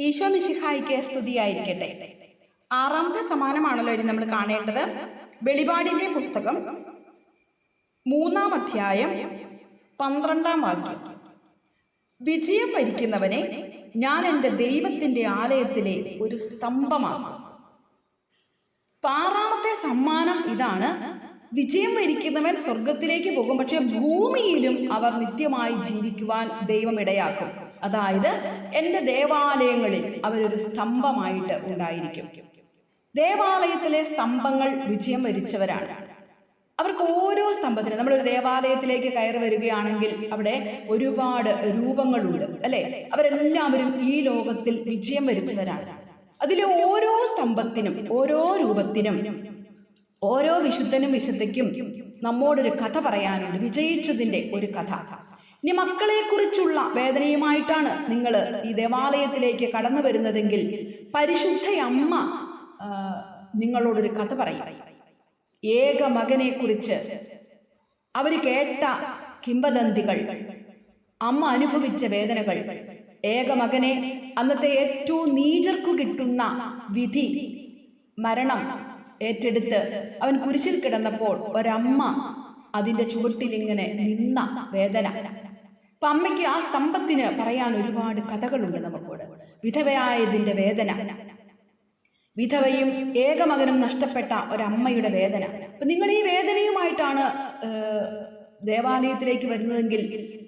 ഈശോ മിശിഹായിക്ക് സ്തുതിയായിരിക്കട്ടെ. ആറാമത്തെ സമാനമാണല്ലോ ഇനി നമ്മൾ കാണേണ്ടത്. വെളിപാടിന്റെ പുസ്തകം മൂന്നാം അധ്യായം പന്ത്രണ്ടാം വാക്യം. വിജയം ഭരിക്കുന്നവനെ ഞാൻ എന്റെ ദൈവത്തിന്റെ ആലയത്തിലെ ഒരു അപ്പൊ ആറാമത്തെ സമ്മാനം ഇതാണ്. വിജയം ഭരിക്കുന്നവൻ സ്വർഗത്തിലേക്ക് പോകും പക്ഷെ ഭൂമിയിലും അവർ നിത്യമായി ജീവിക്കുവാൻ ദൈവം ഇടയാക്കും. അതായത് എന്റെ ദേവാലയങ്ങളിൽ അവരൊരു സ്തംഭമായിട്ട് ഉണ്ടായിരിക്കും. ദേവാലയത്തിലെ സ്തംഭങ്ങൾ വിജയം വരിച്ചവരാണ്. അവർക്ക് ഓരോ സ്തംഭത്തിനും നമ്മളൊരു ദേവാലയത്തിലേക്ക് കയറി വരികയാണെങ്കിൽ അവിടെ ഒരുപാട് രൂപങ്ങളുണ്ട് അല്ലെ? അവരെല്ലാവരും ഈ ലോകത്തിൽ വിജയം വരിച്ചവരാണ്. അതിലെ ഓരോ സ്തംഭത്തിനും ഓരോ രൂപത്തിനും ഓരോ വിശുദ്ധനും വിശുദ്ധയ്ക്കും നമ്മോടൊരു കഥ പറയാനുണ്ട്. വിജയിച്ചതിന്റെ ഒരു കഥ. ഇനി മക്കളെ കുറിച്ചുള്ള വേദനയുമായിട്ടാണ് നിങ്ങൾ ഈ ദേവാലയത്തിലേക്ക് കടന്നു വരുന്നതെങ്കിൽ പരിശുദ്ധയമ്മ നിങ്ങളോടൊരു കഥ പറയും. ഏക മകനെ കുറിച്ച് അവർ കേട്ട കിംവദന്തികൾ അമ്മ അനുഭവിച്ച വേദനകൾ ഏക മകനെ അന്നത്തെ ഏറ്റവും നീചർക്കു കിട്ടുന്ന വിധി മരണം ഏറ്റെടുത്ത് അവൻ കുരിശിൽ കിടന്നപ്പോൾ ഒരമ്മ അതിന്റെ ചുവട്ടിലിങ്ങനെ നിന്ന വേദന. അപ്പൊ അമ്മയ്ക്ക് ആ സ്തംഭത്തിന് പറയാൻ ഒരുപാട് കഥകളുണ്ട് നമുക്കോട്. വിധവയായതിന്റെ വേദന. വിധവയും ഏകമകനും നഷ്ടപ്പെട്ട ഒരമ്മയുടെ വേദന. അപ്പൊ നിങ്ങൾ ഈ വേദനയുമായിട്ടാണ് ദേവാലയത്തിലേക്ക് വരുന്നതെങ്കിൽ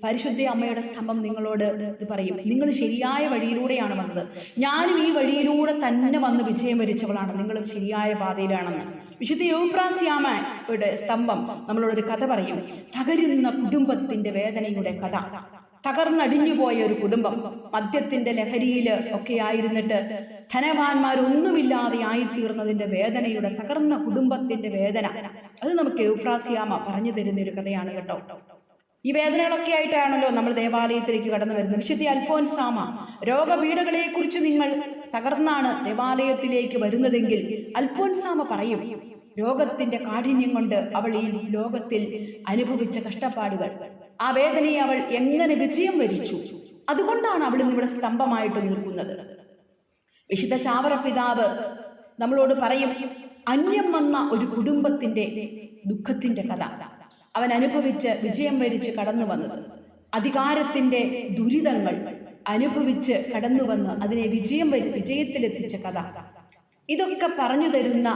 പരിശുദ്ധ അമ്മയുടെ സ്തംഭം നിങ്ങളോട് ഇത് പറയും. നിങ്ങൾ ശരിയായ വഴിയിലൂടെയാണ് വന്നത്. ഞാനും ഈ വഴിയിലൂടെ തന്നെ വന്ന് വിജയം വരിച്ചവളാണ്. നിങ്ങളും ശരിയായ പാതയിലാണെന്ന്. വിശുദ്ധ യോപ്രാസ്യാമയുടെ സ്തംഭം നമ്മളോടൊരു കഥ പറയും. തകരുന്ന കുടുംബത്തിന്റെ വേദനയുടെ കഥ. തകർന്നടിഞ്ഞുപോയ ഒരു കുടുംബം മദ്യത്തിന്റെ ലഹരിയിൽ ഒക്കെ ആയിരുന്നിട്ട് ധനവാന്മാരൊന്നുമില്ലാതെ ആയിത്തീർന്നതിന്റെ വേദനയുടെ തകർന്ന കുടുംബത്തിന്റെ വേദന. അത് നമുക്ക് എവ്രാസിയാമ പറഞ്ഞു തരുന്ന ഒരു കഥയാണ് കേട്ടോ. ഈ വേദനകളൊക്കെ ആയിട്ടാണല്ലോ നമ്മൾ ദേവാലയത്തിലേക്ക് കടന്നു വരുന്നത്. വിശുദ്ധി അൽഫോൻസാമ രോഗപീഠകളെ കുറിച്ച് നിങ്ങൾ തകർന്നാണ് ദേവാലയത്തിലേക്ക് വരുന്നതെങ്കിൽ അൽഫോൻസാമ പറയും രോഗത്തിന്റെ കാഠിന്യം കൊണ്ട് അവൾ ഈ ലോകത്തിൽ അനുഭവിച്ച കഷ്ടപ്പാടുകൾ ആ വേദനയെ അവൾ എങ്ങനെ വിജയം വരിച്ചു? അതുകൊണ്ടാണ് അവൾ ഇവിടെ സ്തംഭമായിട്ട് നിൽക്കുന്നത്. വിശുദ്ധ ചാവറ പിതാവ് നമ്മളോട് പറയും അന്യം വന്ന ഒരു കുടുംബത്തിന്റെ ദുഃഖത്തിന്റെ കഥ. അവൻ അനുഭവിച്ച് വിജയം വരിച്ച് കടന്നു വന്നത് അധികാരത്തിന്റെ ദുരിതങ്ങൾ അനുഭവിച്ച് കടന്നു വന്ന് അതിനെ വിജയം വരി വിജയത്തിലെത്തിച്ച കഥ. ഇതൊക്കെ പറഞ്ഞു തരുന്ന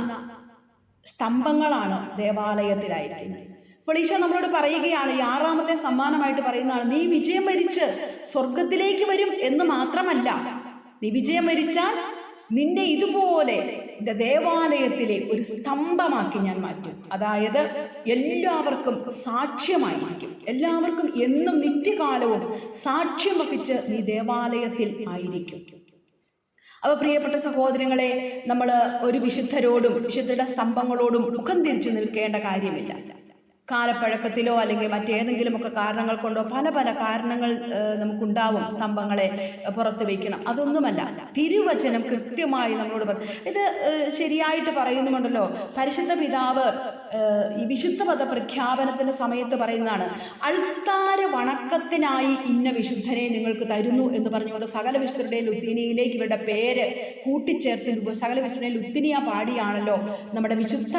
സ്തംഭങ്ങളാണ് ദേവാലയത്തിലായിരിക്കുന്നത്. അപ്പോൾ ഈശോ നമ്മളോട് പറയുകയാണ് ഈ ആറാമത്തെ സമ്മാനമായിട്ട് പറയുന്നതാണ് നീ വിജയം മരിച്ച് സ്വർഗത്തിലേക്ക് വരും എന്ന് മാത്രമല്ല നീ വിജയം മരിച്ചാൽ നിന്നെ ഇതുപോലെ എന്റെ ദേവാലയത്തിലെ ഒരു സ്തംഭമാക്കി ഞാൻ മാറ്റും. അതായത് എല്ലാവർക്കും സാക്ഷ്യമായി മാറ്റും. എല്ലാവർക്കും എന്നും നിത്യകാലവും സാക്ഷ്യം വഹിച്ച് നീ ദേവാലയത്തിൽ ആയിരിക്കും. അവ പ്രിയപ്പെട്ട സഹോദരങ്ങളെ നമ്മൾ ഒരു വിശുദ്ധരോടും വിശുദ്ധരുടെ സ്തംഭങ്ങളോടും മുഖം തിരിച്ചു നിൽക്കേണ്ട കാര്യമില്ല. കാലപ്പഴക്കത്തിലോ അല്ലെങ്കിൽ മറ്റേതെങ്കിലുമൊക്കെ കാരണങ്ങൾ കൊണ്ടോ പല പല കാരണങ്ങൾ നമുക്കുണ്ടാവും സ്തംഭങ്ങളെ പുറത്ത് വയ്ക്കണം അതൊന്നുമല്ല. തിരുവചനം കൃത്യമായി നമ്മളോട് പറയും ഇത് ശരിയായിട്ട് പറയുന്നുണ്ടല്ലോ പരിശുദ്ധ പിതാവ് ഈ വിശുദ്ധ പദ പ്രഖ്യാപനത്തിന്റെ സമയത്ത് പറയുന്നതാണ് അൾത്താര വണക്കത്തിനായി ഇന്ന വിശുദ്ധനെ നിങ്ങൾക്ക് തരുന്നു എന്ന് പറഞ്ഞുകൊണ്ട് സകല വിശുദ്ധരുടെ ലുത്തിനിയിലേക്ക് ഇവരുടെ പേര് കൂട്ടിച്ചേർത്ത് സകല വിശുദ്ധരുടെ ലുത്തിനിയ പാടിയാണല്ലോ നമ്മുടെ വിശുദ്ധ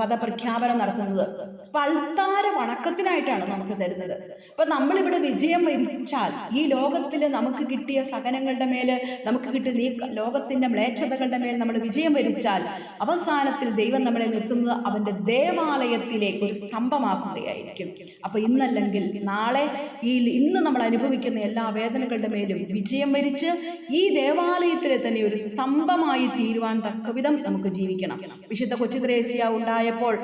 പദപ്രഖ്യാപനം നടത്തുന്നത്. അപ്പൊ അൾത്താര വണക്കത്തിനായിട്ടാണ് നമുക്ക് തരുന്നത്. അപ്പൊ നമ്മളിവിടെ വിജയം വരിച്ചാൽ ഈ ലോകത്തിൽ നമുക്ക് കിട്ടിയ സഹനങ്ങളുടെ മേൽ നമുക്ക് കിട്ടിയ ഈ ലോകത്തിന്റെ മ്ലേച്ഛതകളുടെ മേൽ നമ്മൾ വിജയം വരിച്ചാൽ അവസാനത്തിൽ ദൈവം നമ്മളെ നിർത്തുന്നത് അവന്റെ ദേവാലയത്തിലെ ഒരു സ്തംഭമാക്കുകയായിരിക്കും. അപ്പൊ ഇന്നല്ലെങ്കിൽ നാളെ ഈ ഇന്ന് നമ്മൾ അനുഭവിക്കുന്ന എല്ലാ വേദനകളുടെ മേലും വിജയം വരിച്ച് ഈ ദേവാലയത്തിലെ തന്നെ ഒരു സ്തംഭമായി തീരുവാൻ തക്കവിധം നമുക്ക് ജീവിക്കണം. വിശുദ്ധ കൊച്ചു ത്രേസ്യ ഉണ്ടായപ്പോൾ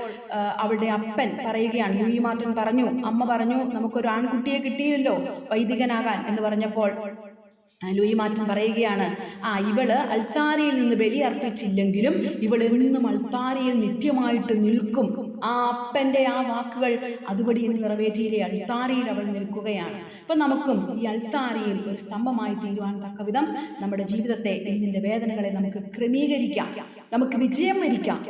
അവിടെ അപ്പൻ പറയുകയാണ്. ലൂയി മാർട്ടിൻ പറഞ്ഞു അമ്മ പറഞ്ഞു നമുക്കൊരു ആൺകുട്ടിയെ കിട്ടിയില്ലല്ലോ വൈദികനാകാൻ എന്ന് പറഞ്ഞപ്പോൾ ലൂയി മാറ്റം പറയുകയാണ് ആ ഇവൾ അൾത്താരയിൽ നിന്ന് ബലി അർപ്പിച്ചില്ലെങ്കിലും ഇവൾ എന്നും അൾത്താരയിൽ നിത്യമായിട്ട് നിൽക്കും. ആ അപ്പന്റെ ആ വാക്കുകൾ അതുപടി നിറവേറ്റിയിലെ അൾത്താരയിൽ അവൾ നിൽക്കുകയാണ്. അപ്പൊ നമുക്കും ഈ അൾത്താരയിൽ ഒരു സ്തംഭമായി തീരുവാൻ തക്കവിധം നമ്മുടെ ജീവിതത്തെ ഇതിന്റെ വേദനകളെ നമുക്ക് ക്രമീകരിക്കാം. നമുക്ക് വിജയം വരിക്കാം.